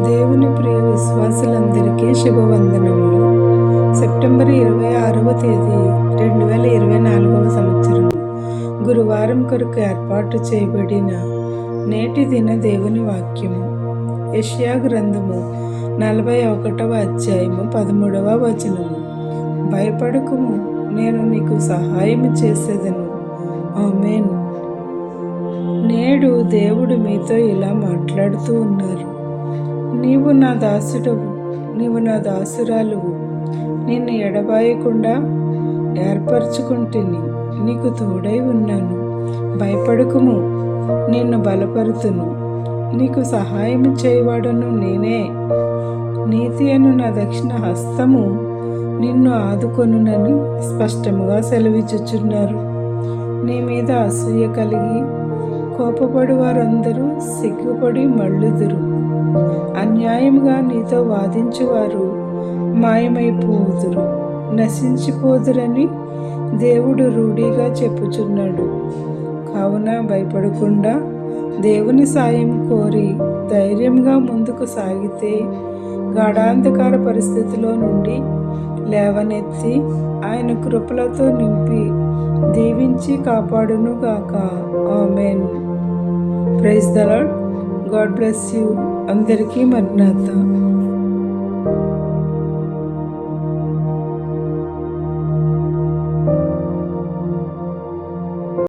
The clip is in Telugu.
దేవుని ప్రియ విశ్వాసులందరికీ శుభవందనములు. సెప్టెంబర్ ఇరవై ఆరవ తేదీ రెండు వేల ఇరవై నాలుగవ సంవత్సరం. గురువారం కొరకు ఏర్పాటు చేయబడిన నేటి దిన దేవుని వాక్యము. యష్యా గ్రంథము నలభై ఒకటవ అధ్యాయము పదమూడవ వచనము. భయపడకుము నేను నీకు సహాయం చేసేదను. ఆమెను. నేడు దేవుడు మీతో ఇలా మాట్లాడుతూ ఉన్నారు. నీవు నా దాసుడవు నీవు నా దాసురాలువు. నిన్ను ఎడబాయకుండా ఏర్పరచుకుంటుని నీకు తోడై ఉన్నాను. భయపడకుము నిన్ను బలపరుతును. నీకు సహాయం చేయవాడను నేనే. నీతి అను నా దక్షిణ హస్తము నిన్ను ఆదుకొనునని స్పష్టముగా సెలవిచ్చుచున్నారు. నీ మీద అసూయ కలిగి కోపపడి వారందరూ సిగ్గుపడి మళ్ళుదురు. అన్యాయముగా నీతో వాదించువారు. మాయమైపోదురు నశించిపోదురని దేవుడు రూఢీగా చెప్పుచున్నాడు. కావున భయపడకుండా దేవుని సాయం కోరి ధైర్యంగా ముందుకు సాగితే గాఢాంధకార పరిస్థితిలో నుండి లేవనెత్తి ఆయన కృపలతో నింపి దీవించి కాపాడును గాక amen. Praise the Lord God bless you. అందరికీ మర్నాథ